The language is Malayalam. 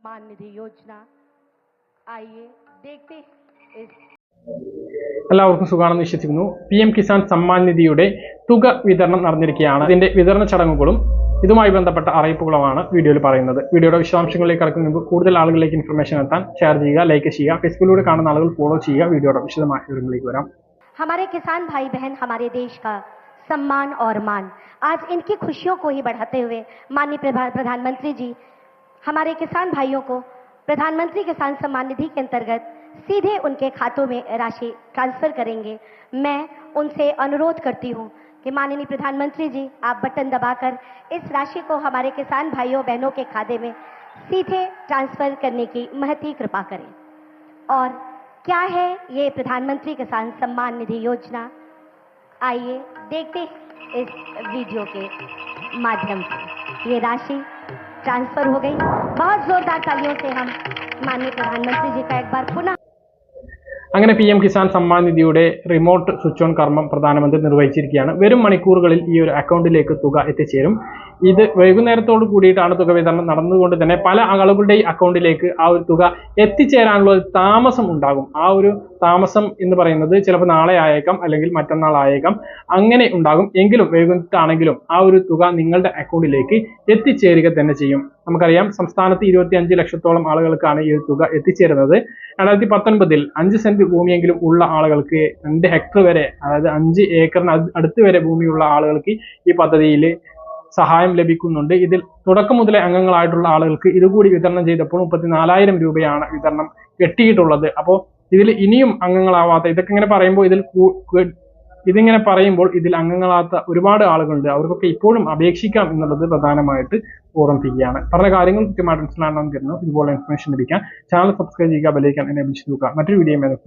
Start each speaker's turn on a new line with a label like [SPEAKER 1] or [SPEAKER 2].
[SPEAKER 1] मान निधि योजना आइए देखते हैं इस
[SPEAKER 2] എല്ലാവർക്കും സുഖമാണെന്ന് വിശ്വസിക്കുന്നു പി എം കിസാൻ സമ്മാൻ നിധിയുടെ തുക വിതരണം നടന്നിരിക്കുകയാണ് ഇതിന്റെ വിതരണ ചടങ്ങുകളും ഇതുമായി ബന്ധപ്പെട്ട അറിയിപ്പുകളുമാണ് വീഡിയോയിൽ പറയുന്നത് വീഡിയോയുടെ വിശദാംശങ്ങളിലേക്ക് കടക്കുന്ന മുമ്പ് കൂടുതൽ ആളുകളിലേക്ക് ഇൻഫർമേഷൻ എത്താൻ ഷെയർ ചെയ്യുക ലൈക്ക് ചെയ്യുക ഫേസ്ബുക്കിലൂടെ കാണുന്ന ആളുകൾ ഫോളോ ചെയ്യുക വീഡിയോയുടെ വിശദമായ വിവരങ്ങളിലേക്ക് വരാം
[SPEAKER 1] हमारे किसान भाई बहन हमारे देश का सम्मान और मान आज इनकी खुशियों को ही बढ़ाते हुए माननीय प्रधा- प्रधानमंत्री जी हमारे किसान भाइयों को प्रधानमंत्री किसान सम्मान निधि के अंतर्गत सीधे उनके खातों में राशि ट्रांसफ़र करेंगे। मैं उनसे अनुरोध करती हूँ कि माननीय प्रधानमंत्री जी, आप बटन दबाकर इस राशि को हमारे किसान भाइयों, बहनों के खाते में सीधे ट्रांसफ़र करने की महती कृपा करें। और क्या है ये प्रधानमंत्री किसान सम्मान निधि योजना? आइए देखते इस वीडियो के माध्यम से। ये राशि ट्रांसफर हो गई बहुत जोरदार तालियों से हम माननीय प्रधानमंत्री जी का एक बार पुनः
[SPEAKER 2] അങ്ങനെ പി എം കിസാൻ സമ്മാൻ നിധിയുടെ റിമോട്ട് സ്വിച്ച് ഓൺ കർമ്മം പ്രധാനമന്ത്രി നിർവഹിച്ചിരിക്കുകയാണ് വരും മണിക്കൂറുകളിൽ ഈ ഒരു അക്കൗണ്ടിലേക്ക് തുക എത്തിച്ചേരും ഇത് വൈകുന്നേരത്തോട് കൂടിയിട്ടാണ് തുക വിതരണം നടന്നുകൊണ്ട് തന്നെ പല ആളുകളുടെയും അക്കൗണ്ടിലേക്ക് ആ ഒരു തുക എത്തിച്ചേരാനുള്ള ഒരു താമസം ഉണ്ടാകും. ആ ഒരു താമസം എന്ന് പറയുന്നത് ചിലപ്പോൾ നാളെ ആയേക്കാം അല്ലെങ്കിൽ മറ്റന്നാൾ ആയേക്കാം. അങ്ങനെ ഉണ്ടാകും. എങ്കിലും വൈകുന്നേരത്താണെങ്കിലും ആ ഒരു തുക നിങ്ങളുടെ അക്കൗണ്ടിലേക്ക് എത്തിച്ചേരുക തന്നെ ചെയ്യും. നമുക്കറിയാം സംസ്ഥാനത്ത് ഇരുപത്തി അഞ്ച് ലക്ഷത്തോളം ആളുകൾക്കാണ് ഈ ഒരു തുക എത്തിച്ചേരുന്നത്. രണ്ടായിരത്തി പത്തൊൻപതിൽ അഞ്ച് സെന്റ് ഭൂമിയെങ്കിലും ഉള്ള ആളുകൾക്ക് രണ്ട് ഹെക്ടർ വരെ അതായത് അഞ്ച് ഏക്കറിന് അട് അടുത്ത് വരെ ഭൂമിയുള്ള ആളുകൾക്ക് ഈ പദ്ധതിയിൽ സഹായം ലഭിക്കുന്നുണ്ട്. ഇതിൽ തുടക്കം മുതലേ അംഗങ്ങളായിട്ടുള്ള ആളുകൾക്ക് ഇതുകൂടി വിതരണം ചെയ്തപ്പോൾ മുപ്പത്തിനാലായിരം രൂപയാണ് വിതരണം എത്തിയിട്ടുള്ളത് അപ്പോൾ ഇതിൽ ഇനിയും അംഗങ്ങളാവാത്ത ഇതൊക്കെ ഇങ്ങനെ പറയുമ്പോൾ ഇതിൽ ഇതിങ്ങനെ പറയുമ്പോൾ ഇതിൽ അംഗങ്ങളാത്ത ഒരുപാട് ആളുകളുണ്ട്. അവർക്കൊക്കെ ഇപ്പോഴും അപേക്ഷിക്കാം എന്നുള്ളത് പ്രധാനമായിട്ട് ഓർമ്മിപ്പിക്കുകയാണ്. പറഞ്ഞ കാര്യങ്ങൾ കൃത്യമായിട്ട് മനസ്സിലാണെന്ന് കരുതുന്നു ഇതുപോലെ ഇൻഫർമേഷൻ ലഭിക്കാൻ ചാനൽ സബ്സ്ക്രൈബ് ചെയ്യുക ബലിക്കാൻ എന്നെ വിളിച്ചു നോക്കുക. മറ്റൊരു വീഡിയോ മേലെ